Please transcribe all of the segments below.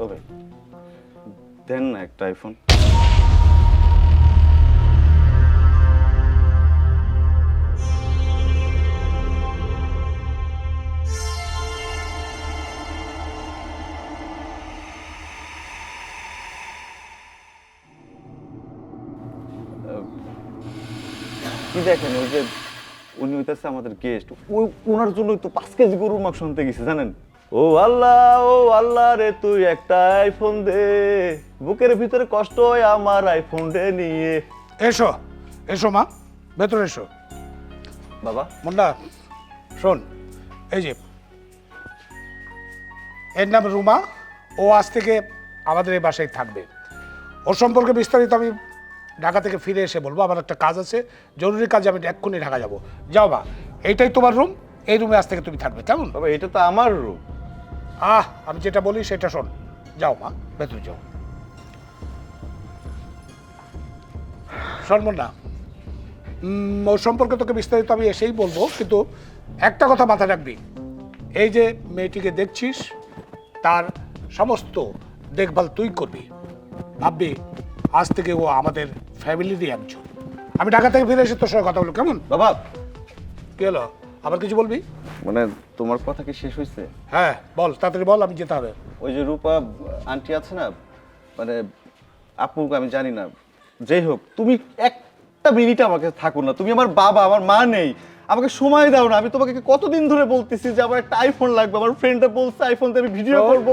ও ভাই দেন না একটা আইফোন কি দেখেন, ওই যে উনি হইতেছে আমাদের গেস্ট ওই ওনার জন্যই তো পাঁচ কেজি গরুর মাংস আনতে গেছে, জানেন? ও আল্লাহ ও আল্লাহ রে তুই একটা আইফোন দে। বুকের ভিতরে কষ্ট হয় আমার আইফোন দে নিয়ে। এসো এসো মা ভেতরে এসো। বাবা। মুন্ডা শোন এই যে এর নাম রুমা ও আজ থেকে আমাদের এই বাসায় থাকবে। ওর সম্পর্কে বিস্তারিত আমি ঢাকা থেকে ফিরে এসে বলব আমার একটা কাজ আছে জরুরি কাজে আমি এক্ষুনি ঢাকা যাব। যাও বা এইটাই তোমার রুম এই রুমে আজ থেকে তুমি থাকবে কেমন? বাবা এটা তো আমার রুম আহ আমি যেটা বলি সেটা শোন। যাও মা ভেতরে যাও। শোন মুন্ডা ওর সম্পর্কে তোকে বিস্তারিত আমি এসেই বলব কিন্তু একটা কথা মাথায় রাখবি। এই যে মেয়েটিকে দেখছিস তার সমস্ত দেখভাল তুই করবি। ভাববি আজ থেকে ও আমাদের ফ্যামিলিরই একজন। আমি ঢাকা থেকে ফিরে এসে তোর সঙ্গে কথা বলব কেমন? বাবা। কি হলো? আবার কিছু বলবি? মানে তোমার কথা কি শেষ হয়েছে হ্যাঁ বল তাড়াতাড়ি বল আমি যেতে হবে। ওই যে রূপা আন্টি আছে না মানে আপুকে আমি জানি না। যাই হোক তুমি একটা মিনিট আমাকে থাকো না তুমি আমার বাবা আমার মা নেই। আমাকে সময় দাও না আমি তোমাকে কতদিন ধরে বলতেছি যে আমার একটা আইফোন লাগবে আমার ফ্রেন্ডটা বলছে আইফোন দিয়ে আমি ভিডিও? করব।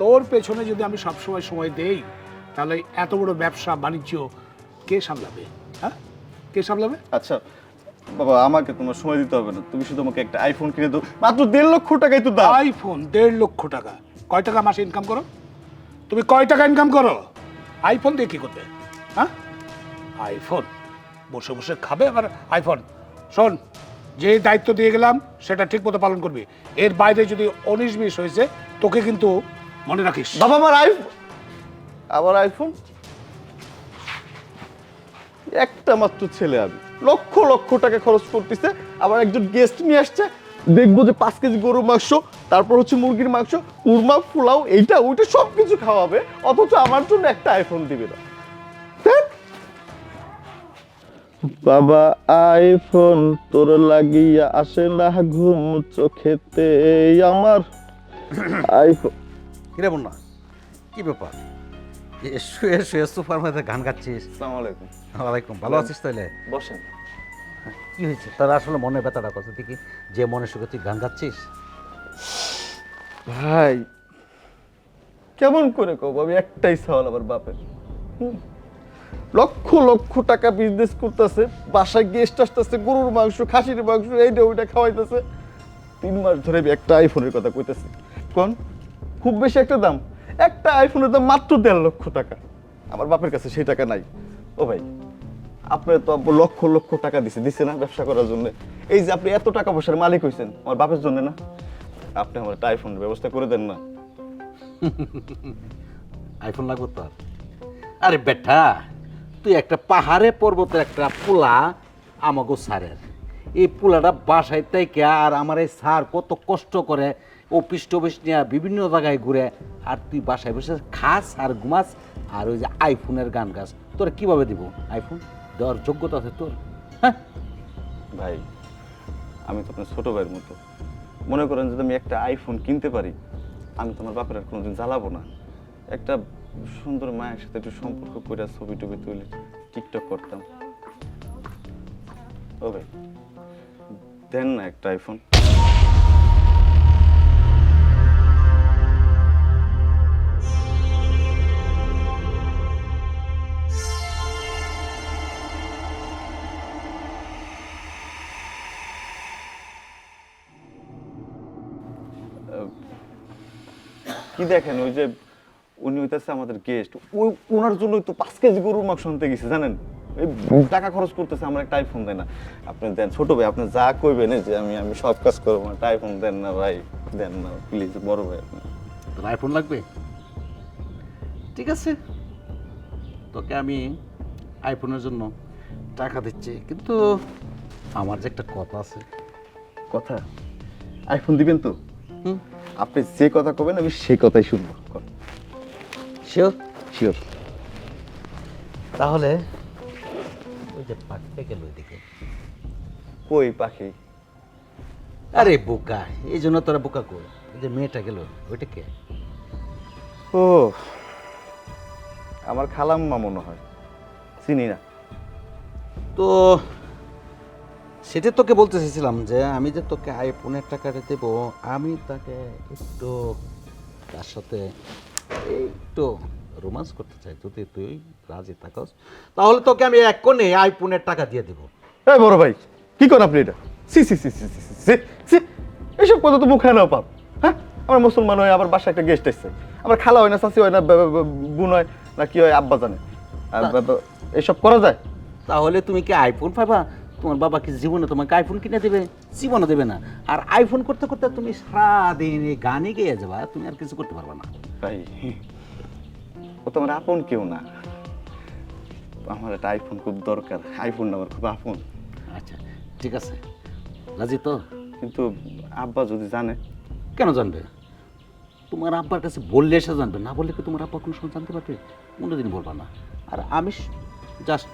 তোর পেছনে যদি আমি সবসময় সময় দেই তাহলে এত বড় ব্যবসা বাণিজ্য কে সামলাবে? হ্যাঁ? কে সামলাবে? আচ্ছা বাবা আমাকে তোমার সময় দিতে হবে না। তুমি শুধু আমাকে একটা আইফোন কিনে দাও। মাত্র দেড় লক্ষ টাকাই তো দাম আইফোন দেড় লক্ষ টাকা। কয় টাকা মাসে ইনকাম করো? তুমি কয় টাকা ইনকাম করো? আইফোন দিয়ে কি করবে? হ্যাঁ? আইফোন বসে বসে খাবে আবার আইফোন শোন যে দায়িত্ব দিয়ে গেলাম সেটা ঠিক মতো পালন করবি। এর বাইরে যদি উনিশ বিশ হয়েছে তোকে কিন্তু মনে রাখিস। বাবা আমার আইফোন আমার আইফোন একটা মাত্র ছেলে আমি। লক্ষ লক্ষ টাকা খরচ করতেছে আবার একজন গেস্ট নিয়ে আসছে। দেখব যে পাঁচ কেজি গরুর মাংস তারপর হচ্ছে মুরগির মাংস কুরমা পোলাও এইটা ওইটা সব কিছু খাওয়াবে অথচ আমার জন্য একটা আইফোন দিবে না। বাবা আইফোন তোর লাগিয়া আসে না ঘুম চোখেতে আমার আইফোন কিরে বন্যা কি ব্যাপার? এ শুয়ে শুয়ে সোফার মধ্যে গান গাচ্ছিস। আসসালামু আলাইকুম। ওয়ালাইকুম ভালো আছিস তাহলে বসেন। কি হয়েছে? তার আসলে মনের ব্যথাটা কত? থেকে যে মনে সুখে তুই গান গাচ্ছিস? ভাই কেমন করে কব? আমি একটাই সওয়াল আমার বাপের। লক্ষ লক্ষ টাকা বিজনেস করতেছে বাসায় গেস্ট আসতেছে গরুর মাংস খাসির মাংস এইটা ওইটা খাওয়াইতেছে। তিন মাস ধরে আমি একটা আইফোনের কথা কইতেছি। কোন? খুব বেশি একটা দাম। একটা আইফোনের দাম মাত্র দেড় লক্ষ টাকা। আমার বাপের কাছে সেই টাকা নাই। ও ভাই আপনার তো লক্ষ লক্ষ টাকা দিছে দিছে না ব্যবসা করার জন্য। এই যে আপনি এত টাকা পয়সার মালিক হয়েছেন আমার বাপের জন্য না। আপনি আমার একটা আইফোনের ব্যবস্থা করে দেন না। আইফোন লাগবে তোর আরে। বেটা, তুই একটা পাহাড়ে পর্বতের একটা পোলা আমাগো সারের এই পোলাটা বাসায় থেকে আর আমার এই সার কত কষ্ট করে অফিস টফিস নিয়ে বিভিন্ন জায়গায় ঘুরে, আর তুই বাসায় বসে খাস আর ঘুমাস, আর ওই যে আইফোনের গান গাছ তোরা কীভাবে দিব আইফোন দেওয়ার যোগ্যতা আছে তোর? হ্যাঁ। ভাই আমি তো আপনার ছোটো ভাইয়ের মতো। মনে করেন যদি আমি একটা আইফোন কিনতে পারি আমি তোমার বাপের আর কোনোদিন জ্বালাবো না। একটা সুন্দর মায়ের সাথে একটু সম্পর্ক করে ছবি টবি তুলে টিকটক করতাম। ও ভাই দেন না একটা আইফোন কি দেখেন ওই যে উনি হইতেছে আমাদের গেস্ট ওই ওনার জন্যই তো পাঁচ কেজি গরুর মাংস আনতে গেছে জানেন? এই টাকা খরচ করতেছে আমার একটা আইফোন দেয় না। আপনি দেন ছোট ভাই আপনি যা কইবেন যে আমি আমি সব কাজ করব একটা আইফোন দেন না ভাই দেন না প্লিজ বড় ভাই আপনি। তোর আইফোন লাগবে? ঠিক আছে। তোকে আমি আইফোনের জন্য টাকা দিচ্ছি কিন্তু আমার যে একটা কথা আছে। কথা? আইফোন দিবেন তো? হুম। আপনি যে কথা কবেন আমি সেই কথাই শুনব। শিওর শিওর তাহলে ওই যে পাখতে গেল ওইদিকে কই পাখি? আরে বোকা এই জন্য তোরা বোকা কর এই যে মেয়েটা গেল ওইটা কে? ও আমার খালাম্মা মনে হয়। চিনি না। তো সেটা তোকে বলতে চেয়েছিলাম যে আমি যে তোকে আইফোনের টাকাটা দেব আমি তাকে একটু তার সাথে একটু রোমান্স করতে চাই। যদি তুই রাজি থাকস তাহলে তোকে আমি এক্ষণে আইফোনের টাকা দিয়ে দেবো। হ্যাঁ বড় ভাই কি করেন আপনি এটা? সি সি সি সি সি সি সি এসব কথা তো মুখে নাও পাপ হ্যাঁ? আমার মুসলমান হয় আবার বাসায় একটা গেস্ট এসছে। আমার খালা হয় না চাষি হয় না বোন হয় না কি হয় আব্বা জানে। এসব করা যায়? তাহলে তুমি কি আইফোন পাবা? তোমার বাবা কি জীবনে তোমাকে আইফোন কিনে দেবে জীবনে দেবে না। আর আইফোন করতে করতে তুমি সারাদিন এই গানে গেয়ে যাবা তুমি আর কিছু করতে পারবে না। ভাই ও তো আমার আপন কেউ না। আমার একটা আইফোন খুব দরকার আইফোন আমার খুব আপন। আচ্ছা ঠিক আছে। রাজি তো? কিন্তু আব্বা যদি জানে। কেন জানবে? তোমার আব্বার কাছে বললে এসে জানবে না বললে কি তোমার আব্বা কোনো সময় জানতে পারবে? কোনোদিন বলবা না। আর আমি জাস্ট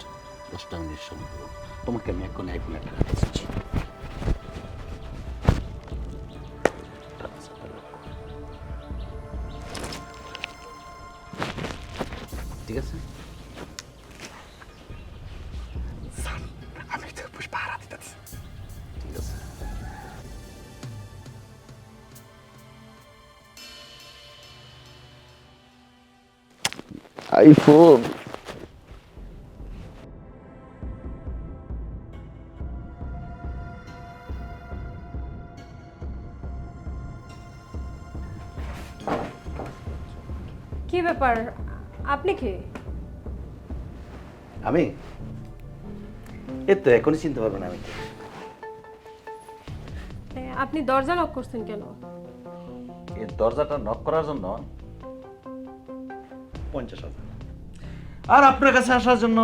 দশটা মিনিট সময় দেবো। Toma minha caneca, minha caneca. diga-se. Sir আমি তো পুষ্পা হারা দিতেছি ঠিক কি ব্যাপার? আপনি কি? আমি? এই তো এখনই চিনতে পারব না আমি কে। আপনি দরজা লক করছেন কেন? এই দরজাটা নক করার জন্য পঞ্চাশ হাজার। আর আপনার কাছে আসার জন্য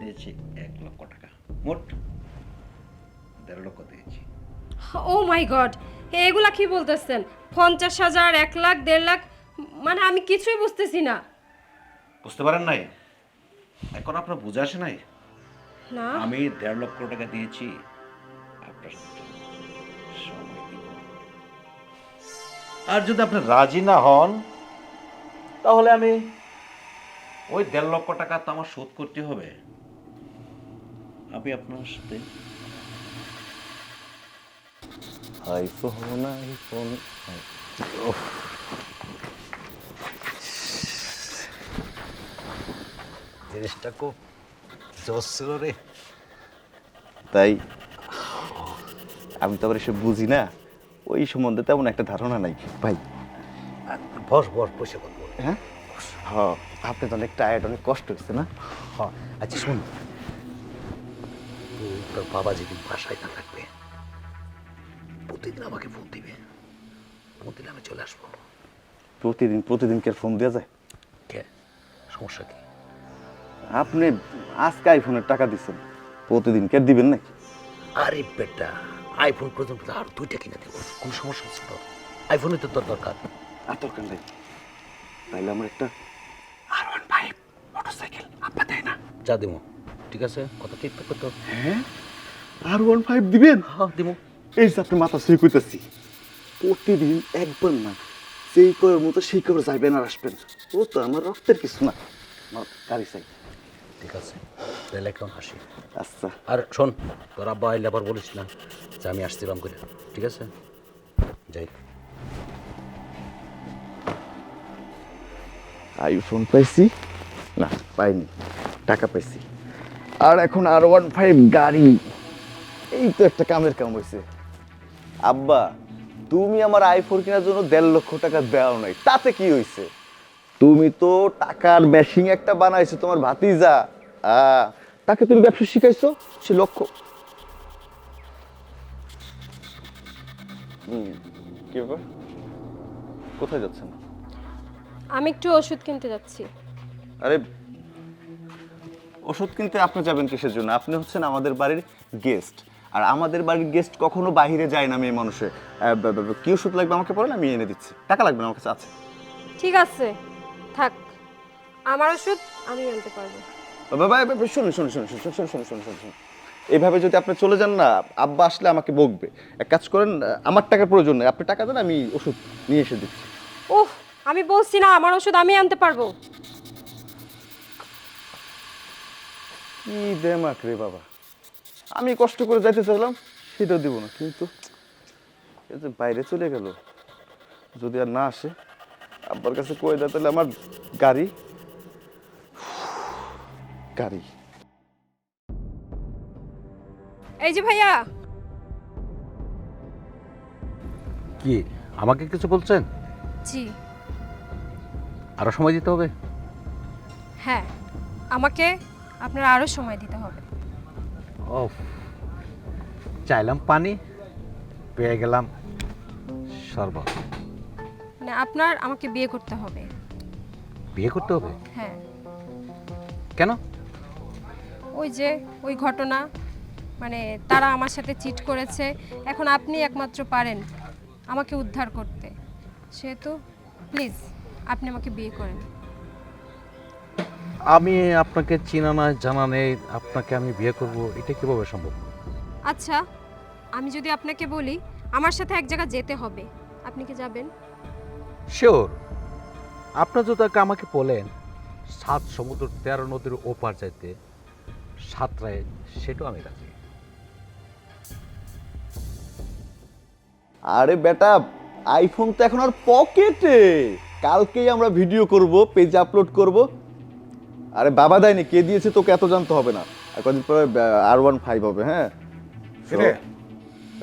দিয়েছি এক লক্ষ টাকা। মোট দেড় লক্ষ দিয়েছি। ও মাই গড এগুলা কি বলতেছেন? পঞ্চাশ হাজার এক লাখ দেড় লাখ? মানে আমি কিছুই বুঝতেছি না। বুঝতে পারেন নাই? এখন আপনার বুঝে আসে নাই? না। আমি দেড় লক্ষ টাকা দিয়েছি আপনার আর যদি আপনি রাজি না হন তাহলে আমি ওই দেড় লক্ষ টাকা তো আমার শোধ করতে হবে। আমি আপনার সাথে আইফোন আইফোন জিনিসটা খুব জোস ছিল রে তাই আমি তো আবার এসব বুঝি না। ওই সম্বন্ধে তেমন একটা ধারণা নাই ভাই। বস বস বসে করব হ্যাঁ? হ্যাঁ আপনি তো অনেক টায়ার্ড অনেক কষ্ট হচ্ছে না? হ্যাঁ আচ্ছা শুন। তোর বাবা যেদিন বাসায় না থাকবে প্রতিদিন আমাকে ফোন দিবে। দিলে আমি চলে আসব। প্রতিদিন প্রতিদিন কে ফোন দেওয়া যায়? কে? সমস্যা কি? আপনি আজকে আইফোনের টাকা দিচ্ছেন প্রতিদিন কে দিবেন নাকি? আরে বেটা আইফোন পর্যন্ত আর দুইটা কিনে দেবো। কোনো সমস্যা আছে তো? আইফোনই তো তোর দরকার। আর দরকার নেই। তাইলে আমার একটা আর ওয়ান ফাইভ মোটরসাইকেল আপা দেয় না। যা দেবো ঠিক আছে? কত ঠিক থাকবে তো? হ্যাঁ? আর ওয়ান ফাইভ দিবেন? হ্যাঁ দেবো এই যে আপনি মাথা সেই কইতাছি প্রতিদিন একবার না সেই করার মতো সেই করে যাইবেন আর আসবেন। ও তো আমার রক্তের কিছু না। আমার গাড়ি চাই। ঠিক আছে? তাহলে একদম হাসি আচ্ছা। আর শোন তোর আব্বা আইলে আবার বলিস না যে আমি আসছিলাম করে ঠিক আছে? যাই। আইফোন পাইছি? না পাইনি টাকা পাইছি। আর এখন আর ওয়ান ফাইভ গাড়ি এই তো একটা কামের কাম হয়েছে আব্বা তুমি আমার আইফোন কেনার জন্য দেড় লক্ষ টাকা দেওয়া নাই তাতে কি হয়েছে তুমি তো টাকার মেশিং একটা বানাইছো তোমার ভাতিজা। তাকে তুমি ব্যবসা শিখাইছো? সে লক্ষ্য। কি ব্যাপার? কোথায় যাচ্ছেন? আমি একটু ওষুধ কিনতে যাচ্ছি। আরে ওষুধ কিনতে আপনি যাবেন কিসের জন্য? আপনি হচ্ছেন আমাদের বাড়ির গেস্ট আর আমাদের বাড়ির গেস্ট কখনো বাইরে যায় না মেয়ে মানুষে। কি ওষুধ লাগবে আমাকে বলেন আমি এনে দিচ্ছি। টাকা লাগবে না আমার কাছে আছে। ঠিক আছে। থাক আমার ওষুধ আমি আনতে পারব। বাবা শুনুন শুনুন শুনুন শুনুন শুনুন শুনুন শুনুন শুনুন শুনুন। এইভাবে যদি আপনি চলে যান না আব্বা আসলে আমাকে বকবে। এক কাজ করেন আমার টাকার প্রয়োজন নেই আপনি টাকা দেন আমি ওষুধ নিয়ে এসে দিচ্ছি। উফ আমি বলছি না আমার ওষুধ আমি আনতে পারব। কি দেমাক রে বাবা। আমি কষ্ট করে যাইতে চাইলাম সেটাও দিব না কিন্তু বাইরে চলে গেল যদি আর না আসে আব্বার কাছে কয়ে দেয় তাহলে আমার গাড়ি। গাড়ি। এই যে ভাইয়া। কি আমাকে কিছু বলছেন? জি। আরও সময় দিতে হবে? হ্যাঁ আমাকে আপনার আরও সময় দিতে হবে। ও চাইলাম পানি পেয়ে গেলাম শরবত। মানে আপনার আমাকে বিয়ে করতে হবে। বিয়ে করতে হবে? হ্যাঁ। কেন? ওই যে ওই ঘটনা মানে তারা আমার সাথে চিট করেছে। এখন আপনি একমাত্র পারেন আমাকে উদ্ধার করতে। সেহেতু প্লিজ আপনি আমাকে বিয়ে করেন। আমি আপনাকে চিনা না জানা নেই আপনাকে আমি বিয়ে করব এটা কীভাবে সম্ভব? আচ্ছা আমি যদি আপনাকে বলি আমার সাথে এক জায়গা যেতে হবে। আপনি কি যাবেন? শিওর। আপনার যদি আমাকে বলেন সাত সমুদ্র তেরো নদীর ওপার যাইতে সাতটায় সেটাও আমি রাজি। আরে বেটা আইফোন তো এখন আর পকেটে। কালকেই আমরা ভিডিও করব পেজে আপলোড করব। আরে বাবা দেয়নি কে দিয়েছে তোকে এত জানতে হবে না। আর কদিন পরে আর ওয়ান ফাইভ হবে হ্যাঁ?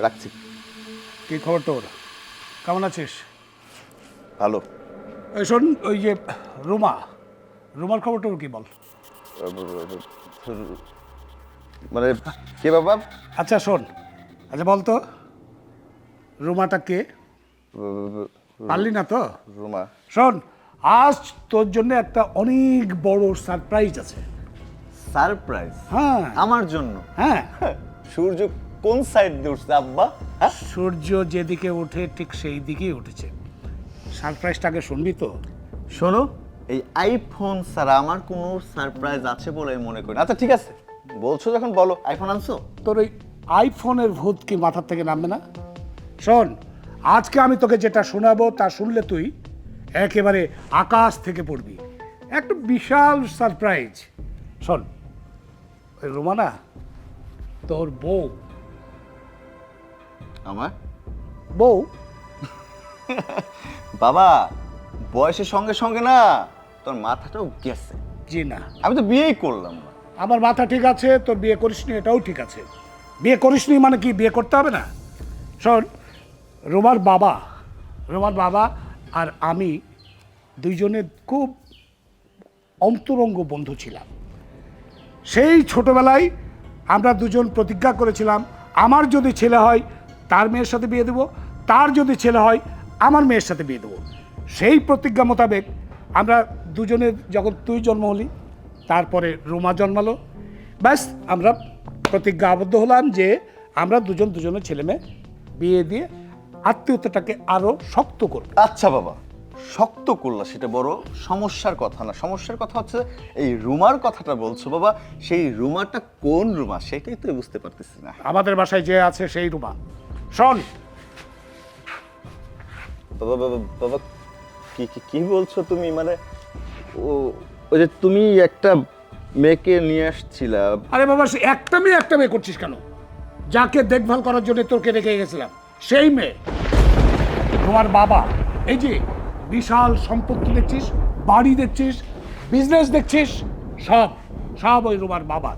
রাখছি। কি খবর তোর? কেমন আছিস? ভালো শোন ওই যে রুমা রুমার খবর তোর কি বল? মানে কে বাবা? আচ্ছা শোন আচ্ছা বল তো রুমাটা কে? পারলি না তো? রুমা। শোন আজ তোর জন্য একটা অনেক বড় সারপ্রাইজ আছে। সারপ্রাইজ হ্যাঁ। আমার জন্য? হ্যাঁ। সূর্য কোন সাইড দিয়ে উঠছে আব্বা? হ্যাঁ? সূর্য যেদিকে ওঠে ঠিক সেই দিকেই উঠেছে। সারপ্রাইজটাকে শুনবি তো? শোনো এই আইফোন ছাড়া আমার কোনো সারপ্রাইজ আছে বলে আমি মনে করি না। আচ্ছা ঠিক আছে। বলছো যখন বলো। আইফোন আনছো? তোর ওই আইফোনের ভূত কি মাথার থেকে নামবে না? শোন আজকে আমি তোকে যেটা শোনাবো তা শুনলে তুই একেবারে আকাশ থেকে পড়বি। একটা বিশাল সারপ্রাইজ শোন ওই রোমানা তোর বউ। আমার? বউ? বাবা বয়সের সঙ্গে সঙ্গে না তোর মাথাটাও গেছে। জি না। আমি তো বিয়েই করলাম না। আমার মাথা ঠিক আছে তোর বিয়ে করিসনি এটাও ঠিক আছে। বিয়ে করিসনি মানে কি বিয়ে করতে হবে না? শোন রোমার বাবা রোমার বাবা আর আমি দুইজনে খুব অন্তরঙ্গ বন্ধু ছিলাম। সেই ছোটবেলায় আমরা দুজন প্রতিজ্ঞা করেছিলাম আমার যদি ছেলে হয় তার মেয়ের সাথে বিয়ে দেবো তার যদি ছেলে হয় আমার মেয়ের সাথে বিয়ে দেবো। সেই প্রতিজ্ঞা মোতাবেক আমরা দুজনের যখন তুই জন্ম হলি তারপরে রোমা জন্মালো। ব্যাস আমরা প্রতিজ্ঞা আবদ্ধ হলাম যে আমরা দুজন দুজনের ছেলে মেয়ে বিয়ে দিয়ে আত্মীয়তাটাকে আরও শক্ত করব। আচ্ছা বাবা শক্ত করলা সেটা বড় সমস্যার কথা না। সমস্যার কথা হচ্ছে এই রুমার কথাটা বলছো বাবা সেই রুমাটা কোন রুমা? সেটাই তো বুঝতে পারতেছি না। আমাদের বাসায় যে আছে সেই রুমা। শোন বাবা বাবা বাবা, কি কি বলছো তুমি? মানে ও ওই যে তুমি একটা মেয়েকে নিয়ে আসছিলা। আরে বাবা, সে একটা মেয়ে একটা মেয়ে করছিস কেন? যাকে দেখভাল করার জন্য তোকে রেখে গেছিলাম, সেই মেয়ে। তোমার বাবা, এই যে বিশাল সম্পত্তি দেখছিস, বাড়ি দেখছিস বিজনেস দেখছিস, সব সব ওই রুমার বাবার।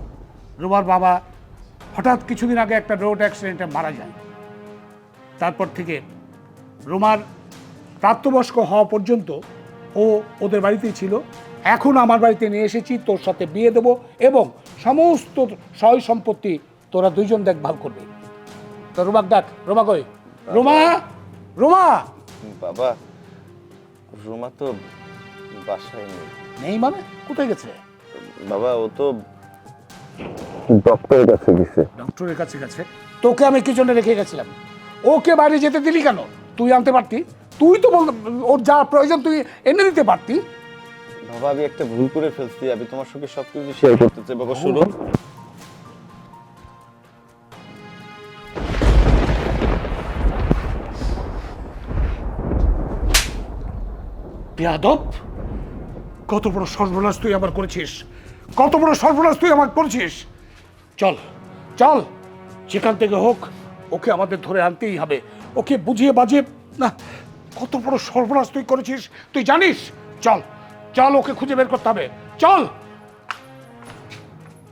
রুমার বাবা হঠাৎ কিছুদিন আগে একটা রোড অ্যাক্সিডেন্টে মারা যায়। তারপর থেকে রোমার প্রাপ্তবয়স্ক হওয়া পর্যন্ত ও ওদের বাড়িতেই ছিল। এখন আমার বাড়িতে নিয়ে এসেছি তোর সাথে বিয়ে দেবো এবং সমস্ত সয় সম্পত্তি তোরা দুইজন দেখভাল করবি। তো রোমাক ডাক রোমা কই? রোমা? রোমা? বাবা রোমা তো বাসায় নেই। নেই মানে? কোথায় গেছে? বাবা ও তো ডক্টরের কাছে গেছে। ডক্টরের কাছে গেছে। তোকে আমি কি জন্য রেখে গেছিলাম। ওকে বাড়ি যেতে দিলি কেন? তুই আনতে পারতি? তুই তো বল ওর যা প্রয়োজন তুই এনে দিতে পারতি। বাবা আমি একটা ভুল করে ফেলছি আমি তোমার সঙ্গে সবকিছু শেয়ার করতে চাই। বাবা শুনো বেয়াদব কত বড় সর্বনাশ তুই আমার করেছিস কত বড় সর্বনাশ তুই আমার করেছিস। চল চল যেখান থেকে হোক ওকে আমাদের ধরে আনতেই হবে। ওকে বুঝিয়ে বাজিয়ে না কত বড় সর্বনাশ তুই করেছিস? তুই জানিস? চল চল ওকে খুঁজে বের করতে হবে। চল!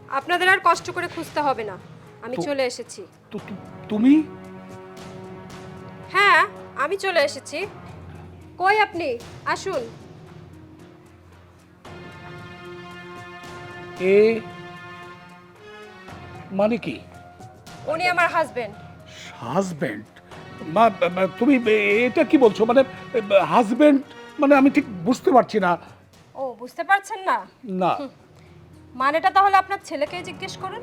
আপনাদের আর কষ্ট করে খুঁজতে হবে না। আমি চলে এসেছি। তু- তু- তুমি? হ্যাঁ আমি চলে এসেছি। কই আপনি? আসুন। এ মানে কি? উনি আমার হাজবেন্ড হাজব্যান্ড মা তুমি এটা কি বলছো? মানে হাজব্যান্ড মানে আমি ঠিক বুঝতে পারছি না। ও বুঝতে পারছেন না? না। মানেটা তাহলে আপনার ছেলেকেই জিজ্ঞেস করুন।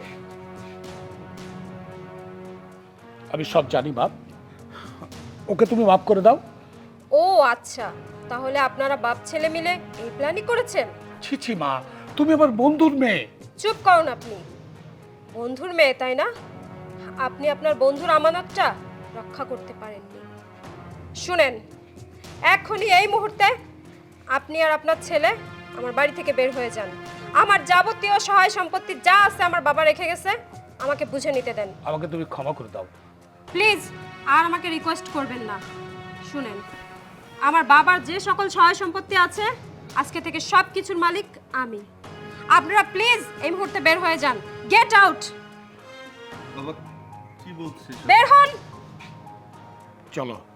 আমি সব জানি বাপ ওকে তুমি মাফ করে দাও। ও আচ্ছা। তাহলে আপনারা বাপ ছেলে মিলে এই প্ল্যানই করেছেন? ছি ছি মা। তুমি আমার বন্ধুর মেয়ে। চুপ করুন আপনি। বন্ধুর মেয়ে তাই না? আপনি আপনার বন্ধুর আমানতটা রক্ষা করতে পারেননি। শুনেন এখনই এই মুহূর্তে আপনি আর আপনার ছেলে আমার বাড়ি থেকে বের হয়ে যান। আমার যাবতীয় সহায় সম্পত্তি যা আছে আমার বাবা রেখে গেছে আমাকে বুঝে নিতে দেন। আমাকে তুমি ক্ষমা করে দাও। প্লিজ আর আমাকে রিকোয়েস্ট করবেন না। শুনেন আমার বাবার যে সকল সহায় সম্পত্তি আছে আজকে থেকে সব কিছুর মালিক আমি। আপনারা প্লিজ এই মুহূর্তে বের হয়ে যান। Get out. বাবা কি বলছিস? বের হন। Tjallo.